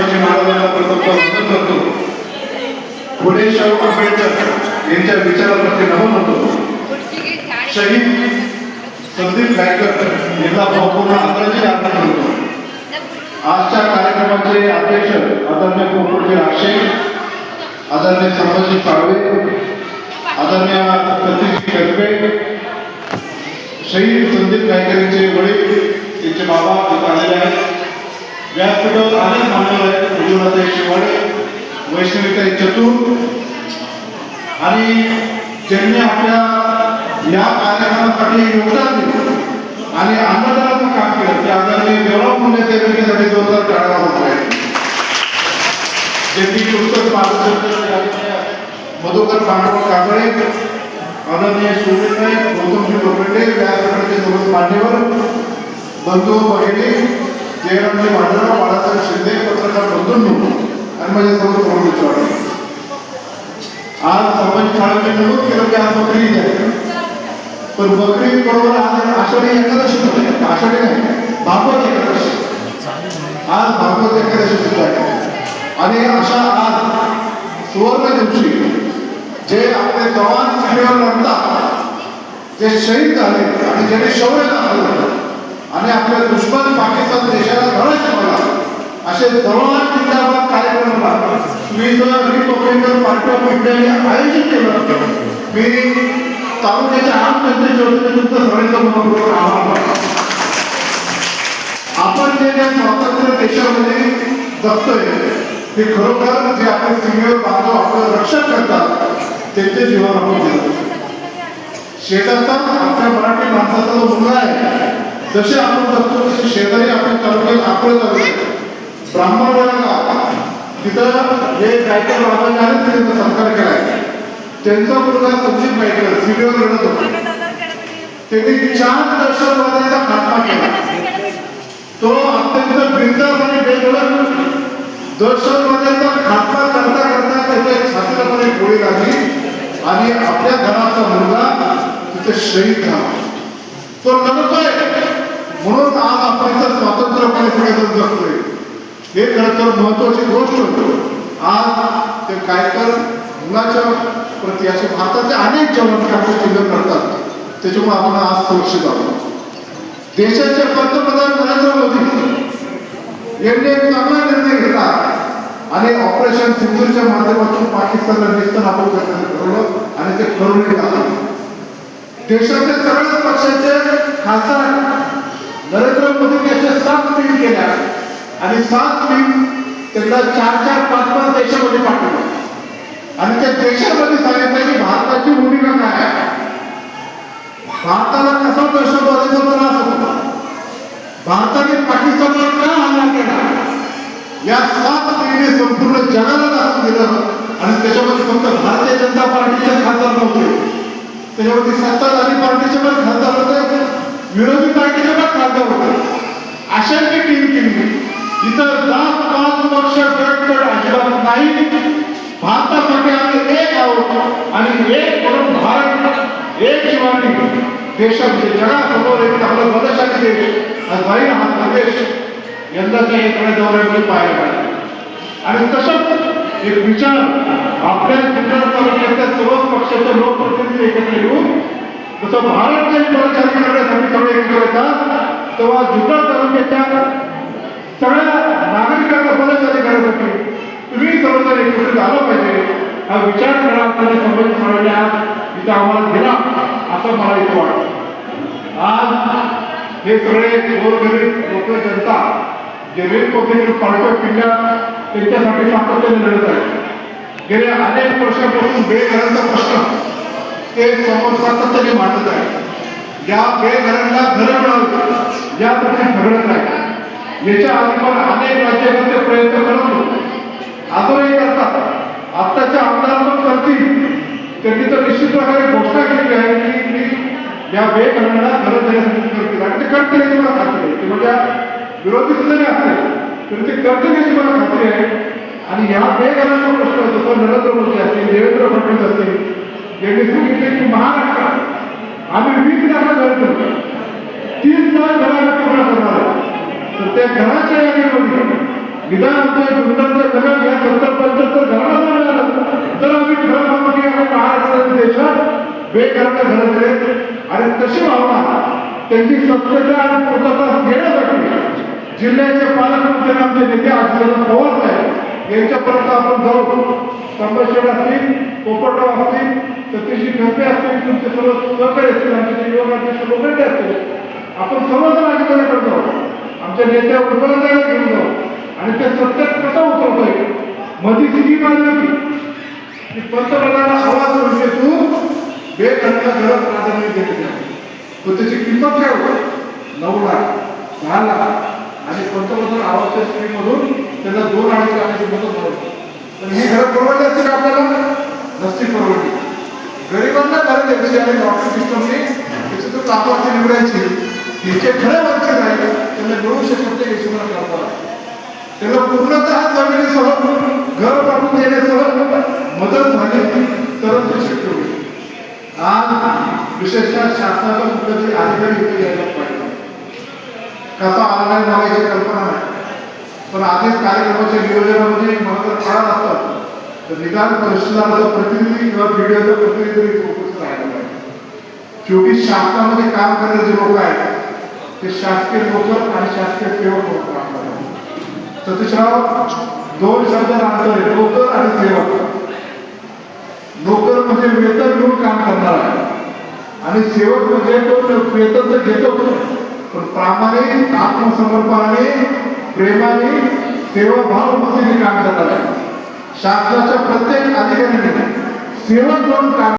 शिवाजी महाराजांना प्रथम वंदन करतो. पुढे शाहू आंबेडकर यांच्या विचाराप्रती नमन होतो शहीद संदीप गायकर यांना भावपूर्ण आदरांजली अर्पण करतो. आजच्या कार्यक्रमाचे अध्यक्ष आदरणीय पोपटजी राक्षे आदरणीय संभाजी साळवे आदरणीय प्रतीक गरबे शहीद संदीप गायकर यांचे वडील त्यांचे बाबा आलेले आहेत व्यासपीठावर अनेक मान्यवर आहेत. उज्ज्वलाताई शिवाडे वैष्णवीताई चतुर आणि ज्यांनी आपल्या या कार्यक्रमासाठी योगदान दिलं आणि अन्नदानाचं काम केलं ते आदरणीय देवराव मुंडे त्यासाठी जोरदार टाळा होत आहे. ज्यांनी पुस्तक मार्गदर्शन मधुकर पांडव कांबळे आदरणीय सुरेश गौतमजी लोखंडे व्यासपीठाचे सर्व मान्यवर बंधू भगिनी जयरामजी भांडरा बाळासाहेब शिंदे पत्रकार बंधूंनो आणि माझ्या सर्व तरुण मित्रांनो आज संभाजी साळवे नमूद केलं की आज बकरी ईद आहे. पण बकरी ईद बरोबर आज आषाढी एकादशी होते आषाढी नाही भागवत एकादशी. आज भागवत एकादशी सुद्धा आहे. आणि अशा आज सुवर्ण दिवशी जे आपले जवान सीमेवर लढतात जे शहीद झाले आणि ज्यांनी शौर्य दाखवलं आणि आपल्या दुश्मन पाकिस्तान देशाला धडा शिकवला असे जवान जिंदाबाद कार्यक्रमाला मी जर रिपब्लिकन पार्टी ऑफ इंडियाने आयोजित केलं मी तालुक्याच्या आम जनतेच्या वतीने तुमचं सगळ्यांचं मनपूर्वक आभार मानतो आपण जे ज्या स्वातंत्र्य देशामध्ये जगतोय ते खरोखर जे आपले सीमेवर बांधव आपलं रक्षण करतात त्यांचे जीवन आपण देतो आमच्या मराठी माणसाचा जो मुलगा आहे. जसे आपण बघतो तसे शेजारी आपल्या तालुक्यात आपलं तालुक्यात ब्राह्मण वर्गाला तिथं जे काय राजाने आले त्यांचा संस्कार केलाय. त्यांचा मुलगा संदीप गायकर सीमेवर लढत होता. त्यांनी चार दहशतवाद्यांचा खात्मा केला. तो अत्यंत बिरदास आणि बेधडक दहशतवाद्यांचा खात्मा करता करता त्याच्या छातीमध्ये गोळी लागली आणि आपल्या घराचा मुलगा तिथे शहीद झाला. तो लढतोय म्हणून आज आपण स्वातंत्र्यपणे स्वातंत्र्यपणे जात जगतोय. हे खरं तर महत्वाची गोष्ट होती. आज ते कायकर मुलाच्या प्रती असे भारताचे अनेक जवान काही चिन्ह करतात. त्याच्यामुळे आपण आज सुरक्षित आहोत. देशाचे पंतप्रधान नरेंद्र मोदी यांनी एक चांगला निर्णय घेतला. आणि ऑपरेशन सिंधूच्या माध्यमातून पाकिस्तानला निस्तनाबूत करण्याचं ठरवलं आणि ते ठरवले झालं देशाच्या सगळ्याच पक्षाचे खासदार नरेंद्र मोदी याच्या सात टीम केल्या आणि सात टीम त्यांना चार चार पाच पाच देशामध्ये पाठवलं. आणि त्या देशामध्ये सांगितलं की भारताची भूमिका काय आहे? भारताला कसा दहशतवादाचा त्रास होता भारताने पाकिस्तानवर का हल्ला केला? या सात टीमने संपूर्ण जगाला दाखवून दिलं आणि त्याच्यामध्ये फक्त भारतीय जनता पार्टीचे खासदार नव्हते. त्याच्यामध्ये सत्ताधारी पार्टीचे पण खासदार होते. विरोधी पार्टीचे पण खासदार होते. अशांची टीम केली. इथं जात पाच वर्ष गटगट अजिबात नाही. भारतासाठी आम्ही एक आहोत आणि एक म्हणून भारत एक शिवानी देशामध्ये जगासमोर एक आपला बलशाली देश आज बाईन हा संदेश यंदाच्या एकडे दौऱ्यामध्ये पाहायला मिळाला. आणि तसंच एक विचार आपल्या जिल्हा तालुक्यातल्या सर्व पक्षाचे लोकप्रतिनिधी एकत्र येऊन जसं भारत काही बलशाली करण्यासाठी सगळे एकत्र येतात तेव्हा जुन्नर तालुक्याच्या सगळ्या नागरिकांना बलशाली करण्यासाठी तुम्ही सर्वजण एकत्रित आलं पाहिजे. हा विचार करा त्याने संबंध ठरवल्या इथं आम्हाला दिला असं मला इथं वाटतं. आज हे सगळे गोरगरीब लोक जनता जे रिपब्लिकन पार्टी ऑफ इंडिया त्यांच्यासाठी सातत्याने लढत आहे. गेल्या अनेक वर्षापासून बेघरांचा प्रश्न ते समोर सातत्याने मांडत आहे. या बेघरांना घरं मिळावी यासाठी झगडत नाही. याच्या आधी पण अनेक राज्यामध्ये प्रयत्न करत होते. अजूनही करतात. आत्ताच्या आमदार पण करतील. त्यांनी तर निश्चित प्रकारे घोषणा केली आहे की मी या वेगळ्यांना घरं देण्यासाठी करतील. आणि ते करतील याची मला खात्री आहे. ते म्हणजे विरोधी सुद्धा नाही असतील. तर ते करतील याची मला खात्री आहे. आणि या वेगळ्यांचा प्रश्न जसं नरेंद्र मोदी असतील देवेंद्र फडणवीस असतील यांनी सांगितले की महाराष्ट्रात आम्ही वीस लाख घर तीस लाख घराला कपडा करणार तर त्या घराच्या यादीमध्ये निदान आमच्या गुंडांचं जगत या सत्तर पंच्याहत्तर घराला नाही तर आम्ही खरं म्हणतो की आम्ही महाराष्ट्र देशात बेकारांना घरात दिले आणि तशी भावना त्यांची सत्यता आणि पूर्तता देण्यासाठी जिल्ह्याचे पालकमंत्री आमचे नेते आजीवन पवार साहेब यांच्यापर्यंत आपण जाऊ. संभाषण असतील पोपटराव असतील सतीशी ढोके असतील तुमचे सर्व सहकारी असतील आमचे युवकांचे लोकांचे असतील आपण सर्वजण अधिकाऱ्याकडे जाऊ. आमच्या नेत्या उद्योगाला घेऊन जाऊ. आणि ते सत्यात कसं उतरतोय? मधी स्कीम मानली की पंतप्रधान आवाज म्हणजे योजनेतून बेघरला घरात प्राधान्य देत तो त्याची किंमत काय होती? नऊ लाख दहा लाख. आणि पंतप्रधान आवाजच्या स्कीममधून त्यांना दोन अडीच लाखाची मदत मिळवली पण ही घर परवडली असते का आपल्याला? नसती परवडली. गरिबांना घरं द्यायची आणि डॉक्टर सिस्टमने त्याच्यातून लाभार्थी निवडायची. याचे खरे वंचित आहे त्यांना मिळू शकत नाही यशवंत लाभाला त्याला पूर्णतः जमिनीसह घर पाठवून देण्यासह मदत झाली तरच ते शक्य होईल. आज विशेषतः शासनाचा कुठलातरी अधिकारी इथे यायला पाहिजे कसा ऑनलाईन नाही कल्पना नाही. पण आधीच कार्यक्रमाच्या नियोजनामध्ये मला जर कळत असतात तर निदान प्रश्नाचं प्रतिनिधी किंवा व्हिडिओचा प्रतिनिधी फोकस उपस्थित पाहिजे शेवटी शासनामध्ये काम करणारे जे लोक आहेत ते शासकीय लोक आणि शासकीय सेवक म्हणून काम करतात. सतीशराव दोन शब्द अंतर आहे नोकर आणि सेवक. नोकर म्हणजे वेतन घेऊन काम करणार आहे. आणि सेवक म्हणजे तो वेतन तर घेतो पण प्रामाणिक आत्मसमर्पणाने प्रेमाने सेवाभाव वृत्तीने काम करणार आहे. शासनाच्या प्रत्येक अधिकाऱ्याने सेवा करून काम